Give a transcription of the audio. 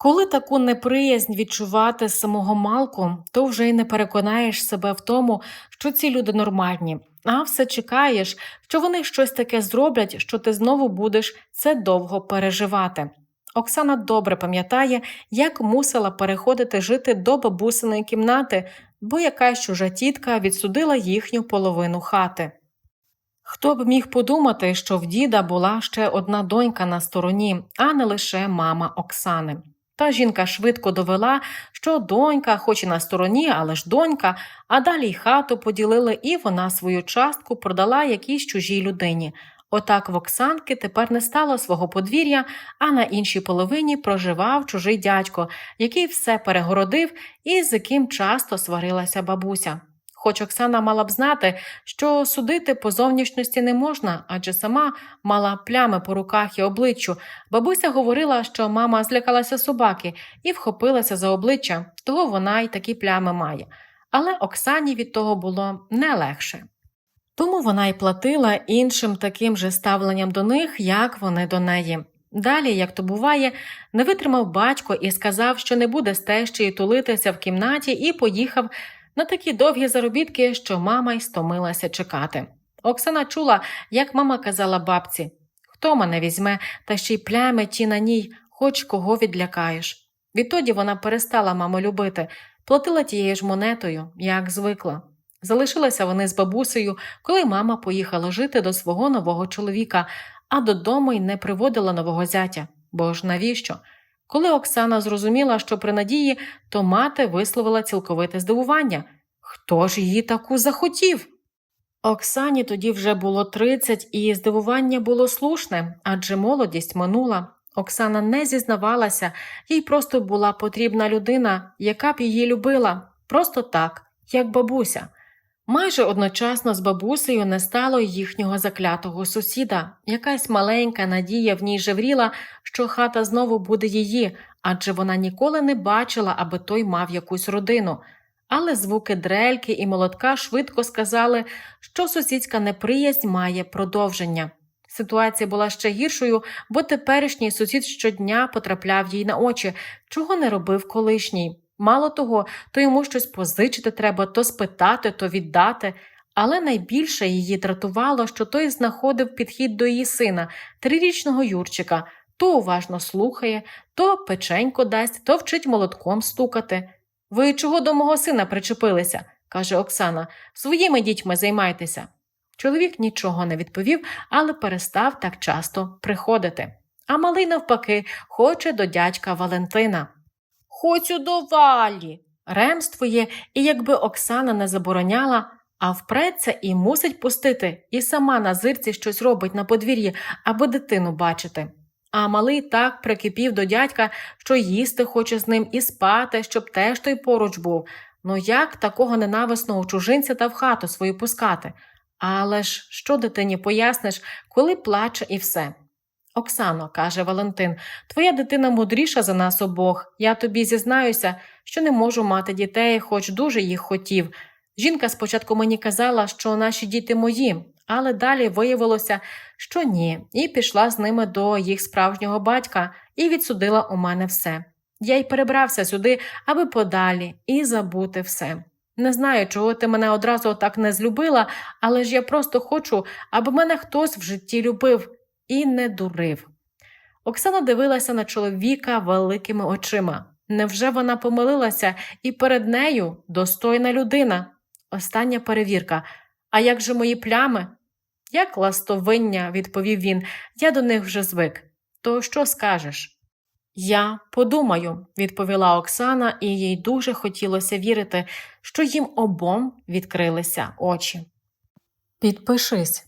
Коли таку неприязнь відчувати самого малку, то вже й не переконаєш себе в тому, що ці люди нормальні, а все чекаєш, що вони щось таке зроблять, що ти знову будеш це довго переживати. Оксана добре пам'ятає, як мусила переходити жити до бабусиної кімнати, бо якась чужа тітка відсудила їхню половину хати. Хто б міг подумати, що в діда була ще одна донька на стороні, а не лише мама Оксани. Та жінка швидко довела, що донька, хоч і на стороні, але ж донька, а далі й хату поділили, і вона свою частку продала якійсь чужій людині. Отак в Оксанки тепер не стало свого подвір'я, а на іншій половині проживав чужий дядько, який все перегородив і з яким часто сварилася бабуся. Хоч Оксана мала б знати, що судити по зовнішності не можна, адже сама мала плями по руках і обличчю. Бабуся говорила, що мама злякалася собаки і вхопилася за обличчя, того вона й такі плями має. Але Оксані від того було не легше. Тому вона й платила іншим таким же ставленням до них, як вони до неї. Далі, як то буває, не витримав батько і сказав, що не буде з тулитися в кімнаті, і поїхав на такі довгі заробітки, що мама й стомилася чекати. Оксана чула, як мама казала бабці хто мене візьме, та ще й плями ті на ній, хоч кого відлякаєш. Відтоді вона перестала маму любити, платила тією ж монетою, як звикла. Залишилися вони з бабусею, коли мама поїхала жити до свого нового чоловіка, а додому й не приводила нового зятя. Бо ж навіщо? Коли Оксана зрозуміла, що при надії, то мати висловила цілковите здивування. Хто ж її таку захотів? Оксані тоді вже було 30, і здивування було слушне, адже молодість минула. Оксана не зізнавалася, їй просто була потрібна людина, яка б її любила, просто так, як бабуся. Майже одночасно з бабусею не стало їхнього заклятого сусіда. Якась маленька надія в ній жевріла, що хата знову буде її, адже вона ніколи не бачила, аби той мав якусь родину. Але звуки дрельки і молотка швидко сказали, що сусідська неприязнь має продовження. Ситуація була ще гіршою, бо теперішній сусід щодня потрапляв їй на очі, чого не робив колишній. Мало того, то йому щось позичити треба, то спитати, то віддати. Але найбільше її дратувало, що той знаходив підхід до її сина, трирічного Юрчика, то уважно слухає, то печенько дасть, то вчить молотком стукати. Ви чого до мого сина причепилися? каже Оксана, своїми дітьми займайтеся. Чоловік нічого не відповів, але перестав так часто приходити. А малий, навпаки, хоче до дядька Валентина. Хочу до валі. Ремствує, і якби Оксана не забороняла, а впреться і мусить пустити, і сама на зирці щось робить на подвір'ї, аби дитину бачити. А малий так прикипів до дядька, що їсти хоче з ним і спати, щоб теж той поруч був. Ну як такого ненависного чужинця та в хату свою пускати? Але ж що дитині поясниш, коли плаче і все? Оксано, каже Валентин, твоя дитина мудріша за нас обох. Я тобі зізнаюся, що не можу мати дітей, хоч дуже їх хотів. Жінка спочатку мені казала, що наші діти мої, але далі виявилося, що ні, і пішла з ними до їх справжнього батька і відсудила у мене все. Я й перебрався сюди, аби подалі і забути все. Не знаю, чого ти мене одразу так не злюбила, але ж я просто хочу, аби мене хтось в житті любив і не дурив. Оксана дивилася на чоловіка великими очима. Невже вона помилилася і перед нею достойна людина? Остання перевірка. А як же мої плями? Як ластовиння, відповів він, я до них вже звик. То що скажеш? Я подумаю, відповіла Оксана, і їй дуже хотілося вірити, що їм обом відкрилися очі. Підпишись,